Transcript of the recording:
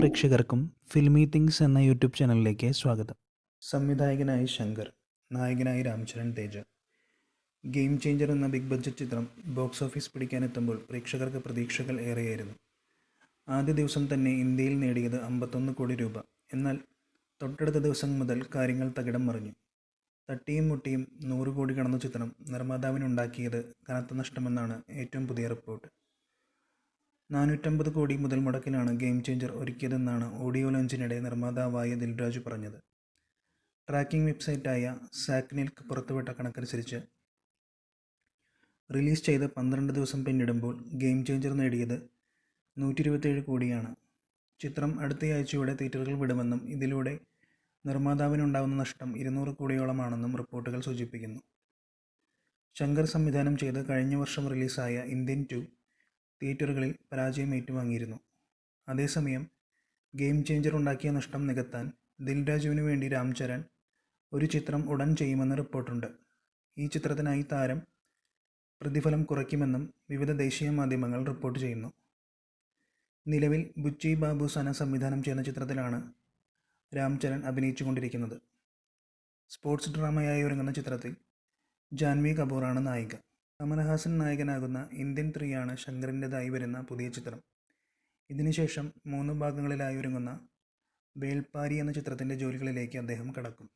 പ്രേക്ഷകർക്കും filmy things എന്ന YouTube ചാനലിലേക്ക് സ്വാഗതം. സംവിധായകനായി ശങ്കർ നായകനായി രാംചരൺ തേജ. ഗെയിം ചേഞ്ചർ എന്ന ബിഗ് ബഡ്ജറ്റ് ചിത്രം ബോക്സ് ഓഫീസ് പിടിക്കാനെത്തുമ്പോൾ പ്രേക്ഷകർക്ക് പ്രതീക്ഷകൾ ഏറെയായിരുന്നു. ആദ്യ ദിവസം തന്നെ ഇന്ത്യയിൽ നേടിയത് അമ്പത്തൊന്ന് കോടി രൂപ. എന്നാൽ തൊട്ടടുത്ത ദിവസം മുതൽ കാര്യങ്ങൾ തകിടം മറിഞ്ഞു. തട്ടിയും മുട്ടിയും നൂറ് കോടി കടന്ന ചിത്രം നിർമ്മാതാവിനുണ്ടാക്കിയത് കനത്ത നഷ്ടമെന്നാണ് ഏറ്റവും പുതിയ റിപ്പോർട്ട്. നാനൂറ്റമ്പത് കോടി മുതൽ മുടക്കിലാണ് ഗെയിം ചേഞ്ചർ ഒരുക്കിയതെന്നാണ് ഓഡിയോ ലോഞ്ചിനിടെ നിർമ്മാതാവായ ദിൽരാജു പറഞ്ഞത്. ട്രാക്കിംഗ് വെബ്സൈറ്റായ സാക്നിൽക്ക് പുറത്തുവിട്ട കണക്കനുസരിച്ച് റിലീസ് ചെയ്ത് പന്ത്രണ്ട് ദിവസം പിന്നിടുമ്പോൾ ഗെയിം ചേഞ്ചർ നേടിയത് നൂറ്റി ഇരുപത്തേഴ് കോടിയാണ്. ചിത്രം അടുത്തയാഴ്ചയോടെ തിയേറ്ററുകൾ വിടുമെന്നും ഇതിലൂടെ നിർമ്മാതാവിനുണ്ടാകുന്ന നഷ്ടം ഇരുന്നൂറ് കോടിയോളമാണെന്നും റിപ്പോർട്ടുകൾ സൂചിപ്പിക്കുന്നു. ശങ്കർ സംവിധാനം ചെയ്ത് കഴിഞ്ഞ വർഷം റിലീസായ ഇന്ത്യൻ ടു തിയേറ്ററുകളിൽ പരാജയം ഏറ്റുവാങ്ങിയിരുന്നു. അതേസമയം ഗെയിം ചേഞ്ചർ ഉണ്ടാക്കിയ നഷ്ടം നികത്താൻ ദിൽരാജുവിന് വേണ്ടി രാംചരൺ ഒരു ചിത്രം ഉടൻ ചെയ്യുമെന്ന് റിപ്പോർട്ടുണ്ട്. ഈ ചിത്രത്തിനായി താരം പ്രതിഫലം കുറയ്ക്കുമെന്നും വിവിധ ദേശീയ മാധ്യമങ്ങൾ റിപ്പോർട്ട് ചെയ്യുന്നു. നിലവിൽ ബുച്ചി ബാബു സന സംവിധാനം ചെയ്യുന്ന ചിത്രത്തിലാണ് രാംചരൺ അഭിനയിച്ചുകൊണ്ടിരിക്കുന്നത്. സ്പോർട്സ് ഡ്രാമയായി ഒരുങ്ങുന്ന ചിത്രത്തിൽ ജാൻവി കപൂറാണ് നായിക. കമലഹാസൻ നായകനാകുന്ന ഇന്ത്യൻ ത്രീയാണ് ശങ്കറിന്റെതായി വരുന്ന പുതിയ ചിത്രം. ഇതിനുശേഷം മൂന്ന് ഭാഗങ്ങളിലായി ഒരുങ്ങുന്ന വേൾപ്പാരി എന്ന ചിത്രത്തിന്റെ ജോലികളിലേക്ക് അദ്ദേഹം കടക്കും.